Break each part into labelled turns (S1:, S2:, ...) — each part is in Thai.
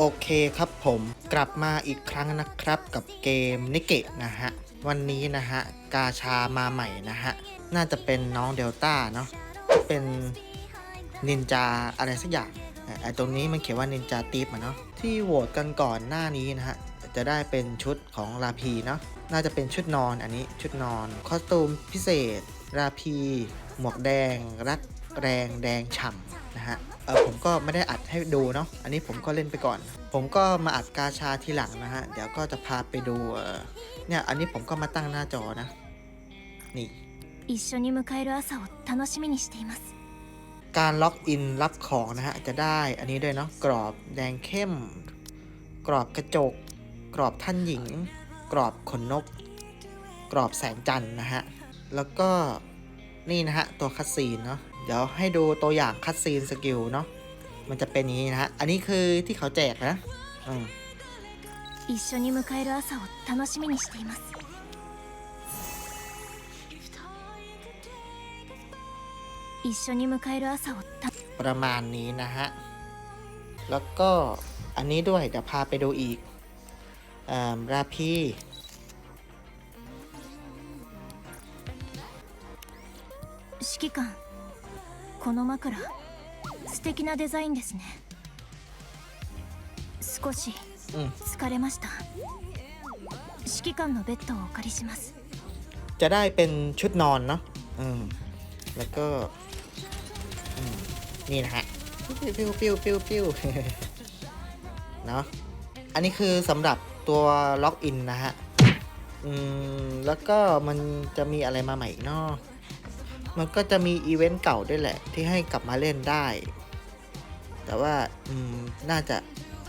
S1: โอเคครับผมกลับมาอีกครั้งนะครับกับเกมนิเกะนะฮะ วันนี้นะฮะ กาชามาใหม่นะฮะ น่าจะเป็นน้องเดลต้าเนาะเป็นนินจาอะไรสักอย่างไอตรงนี้มันเขียนว่านินจาตีฟอะเนาะที่โหวตกันก่อนหน้านี้นะฮะ จะได้เป็นชุดของราพีเนาะน่าจะเป็นชุดนอนอันนี้ชุดนอนคอสตูมพิเศษ ราพี หมวกแดง รักแรงแดงฉ่ำนะฮะ เออผมก็ไม่ได้อัดให้ดูเนาะ อันนี้ผมก็เล่นไปก่อน ผมก็มาอัดกาชาทีหลังนะฮะ เดี๋ยวก็จะพาไปดูเออเนี่ย อันนี้ผมก็มาตั้งหน้าจอนะ นี่
S2: 一緒に迎える朝を楽しみにしています
S1: การล็อกอินรับของนะฮะ จะได้อันนี้ด้วยเนาะ กรอบแดงเข้ม กรอบกระจก กรอบท่านหญิง กรอบขนนก กรอบแสงจันทร์นะฮะ แล้วก็นี่นะฮะ ตัวคัดซีนเนาะ เดี๋ยวให้ดูตัวอย่างคัดซีนสกิลเนาะ มันจะเป็นอย่างนี้นะฮะ อันนี้คือที่เขาแจกนะ อืม
S2: 一緒に迎える朝を楽しみにしています一緒に迎える朝をた
S1: ประมาณนี้นะฮะ แล้วก็อันนี้ด้วย เดี๋ยวพาไปดูอีกอ่าราพี
S2: 指揮官 この枕素敵なデザインですね少し
S1: อืม
S2: 疲れました指揮官のベッドをお借りします
S1: จะได้เป็นชุดนอนเนาะ อืม แล้วก็ อืม นี่นะฮะ ปิ้วปิ้วปิ้วปิ้ว เนาะ อันนี้คือสำหรับตัวล็อกอินนะฮะ อืม แล้วก็มันจะมีอะไรมาใหม่อีกเนาะ มันก็จะมีอีเวนต์เก่าด้วยแหละ ที่ให้กลับมาเล่นได้ แต่ว่าอืมน่าจะ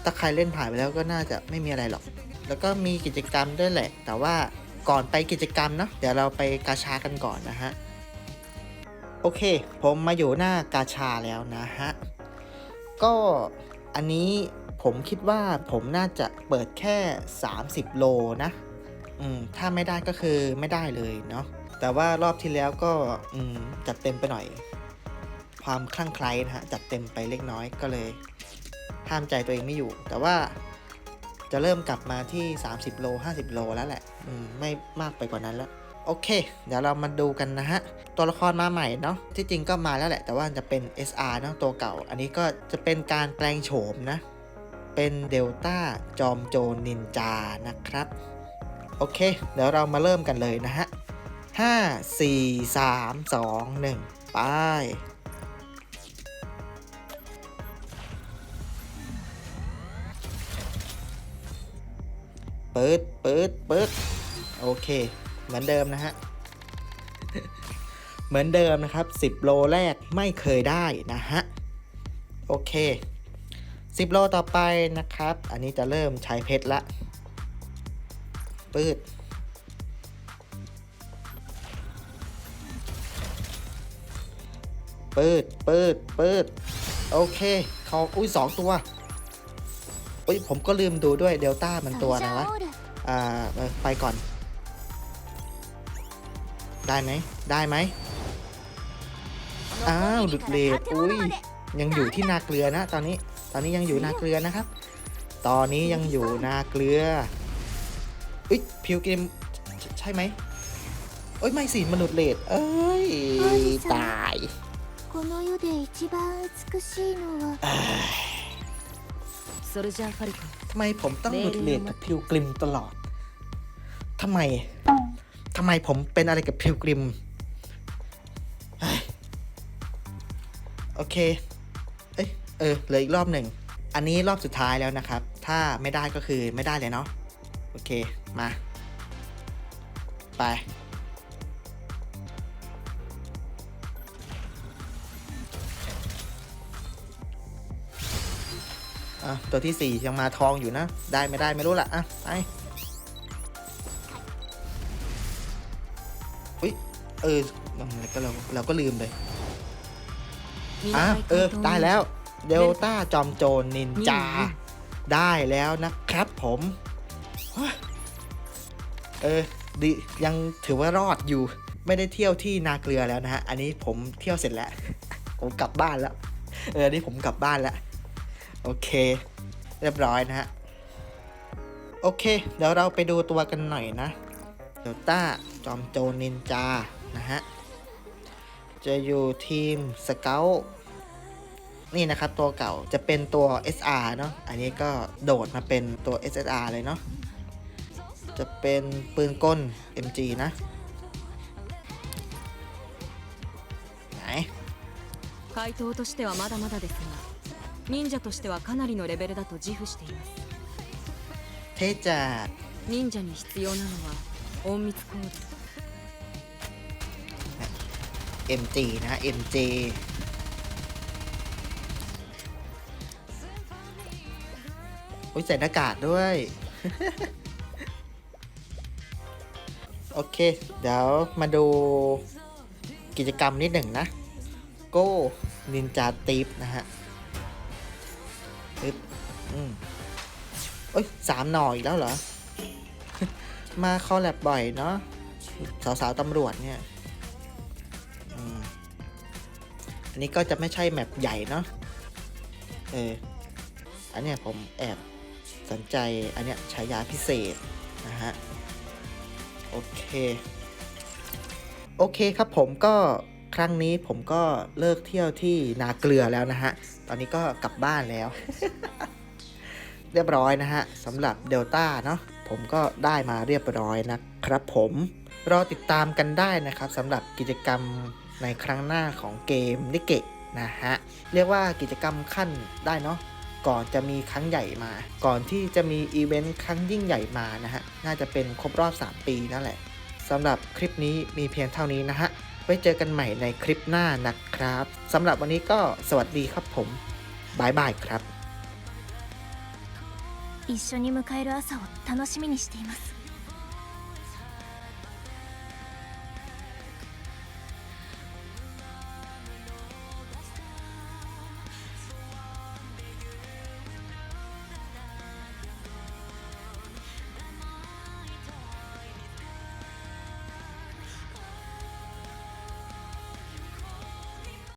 S1: ถ้าใครเล่นผ่านไปแล้วก็น่าจะไม่มีอะไรหรอก แล้วก็มีกิจกรรมด้วยแหละ แต่ว่าก่อนไปกิจกรรมเนาะเดี๋ยวเราไปกาชากันก่อนนะฮะ โอเค ผมมาอยู่หน้ากาชาแล้วนะฮะ ก็อันนี้ผมคิดว่าผมน่าจะเปิดแค่ 30 โลนะ อืม ถ้าไม่ได้ก็คือไม่ได้เลยเนาะ แต่ว่ารอบที่แล้วก็จัดเต็มไปหน่อย ความคลั่งไคล้นะฮะจัดเต็มไปเล็กน้อยก็เลยห้ามใจตัวเองไม่อยู่ แต่ว่าจะเริ่มกลับมาที่ 30 โล 50 โลแล้วแหละมไม่มากไปกว่านั้นแล้วโอเค เดี๋ยวเรามาดูกันนะฮะ ตัวละครมาใหม่เนาะที่จริงก็มาแล้วแหละ แต่ว่าจะเป็น SR เนาะตัวเก่า อันนี้ก็จะเป็นการแปลงโฉมนะ เป็นเดลต้าจอมโจรนินจานะครับ โอเค เดี๋ยวเรามาเริ่มกันเลยนะฮะ 5 4 3 2 1 ไป เปิด เปิด เปิด โอเค เหมือนเดิมนะฮะ เหมือนเดิมนะครับ 10 โลแรกไม่เคยได้นะฮะ โอเค 10 โลต่อไปนะครับ อันนี้จะเริ่มใช้เพชรละ ปืด ปืดปืดปืดโอเคเขาอุ้ยสองตัวอุ้ยผมก็ลืมดูด้วยเดลต้ามันตัวอะไรวะอ่าเออไปก่อน ได้ไหมได้ไหมอ้าวหลุดเลดอุ้ยยังอยู่ที่นาเกลือนะ ตอนนี้ตอนนี้ยังอยู่นาเกลือนะครับ ตอนนี้ยังอยู่นาเกลืออุ้ยพิวเกมใช่ใช่ไหมเอ้ยไม่สิมันหลุดเลดเอ้ย ตาย
S2: この世で一番美しいのは
S3: ソルジャーファルコン
S1: ทำไมผมต้องหลุดเลดกับพิวกริมตลอด ทำไม ทำไมผมเป็นอะไรกับพิวกริมเฮ้ยโอเค เอ้ย เออเหลืออีกรอบหนึ่ง อันนี้รอบสุดท้ายแล้วนะครับ ถ้าไม่ได้ก็คือไม่ได้เลยเนาะ โอเค มา ไป อะตัวที่สี่ยังมาทองอยู่นะ ได้ไม่ได้ไม่รู้ละอะไปอุ้ยเออก็เราเราก็ลืมเลยอะเออได้แล้วเดลต้าจอมโจรนินจา ได้แล้วนะครับผมเฮ้ยเออดียังถือว่ารอดอยู่ ไม่ได้เที่ยวที่นาเกลือแล้วนะฮะ อันนี้ผมเที่ยวเสร็จแล้ว ผมกลับบ้านแล้ว เออนี่ผมกลับบ้านแล้วโอเค เรียบร้อยนะฮะ โอเค เดี๋ยวเราไปดูตัวกันหน่อยนะเดลต้า จอมโจรนินจา นะฮะ จะอยู่ทีมสเกลนี่นะครับตัวเก่าจะเป็นตัว SR เนาะ อันนี้ก็โดดมาเป็นตัว SSR เลยเนาะ จะเป็นปืนกล MG นะ ไหน
S3: 怪盗としてはまだまだですが 忍者としてはかなりのレベルだと自負しています
S1: เทจัด
S3: 忍者に必要なのは隠密行動
S1: MG นะ MG อุ้ยใส่หน้ากากด้วย โอเค เดี๋ยวมาดูกิจกรรมนิดหนึ่งนะ โก้นินจาตีฟนะฮะ ปึ๊บอืมโอ้ยสามหน่ออีกแล้วเหรอ มาคอลแลบบ่อยเนาะสาวๆตำรวจเนี่ยอันนี้ก็จะไม่ใช่แมปใหญ่เนาะเออ อันเนี้ยผมแอบสนใจอันเนี้ยฉายาพิเศษนะฮะ โอเค โอเคครับผมก็ ครั้งนี้ผมก็เลิกเที่ยวที่นาเกลือแล้วนะฮะ ตอนนี้ก็กลับบ้านแล้ว เรียบร้อยนะฮะสำหรับเดลต้าเนาะผมก็ได้มาเรียบร้อยนะครับผมรอติดตามกันได้นะครับสำหรับกิจกรรมในครั้งหน้าของเกมนิเกะนะฮะ เรียกว่ากิจกรรมขั้นได้เนาะก่อนจะมีครั้งใหญ่มา ก่อนที่จะมีอีเวนต์ครั้งยิ่งใหญ่มานะฮะ น่าจะเป็นครบรอบ 3 ปีนั่นแหละสำหรับคลิปนี้มีเพียงเท่านี้นะฮะ ว้เจอกันใหม่ในคลิปหน้านะครับสำหรับวันนี้ก็สวัสดีครับผมบายบายครับ
S2: 一緒に迎える朝を楽しみにしています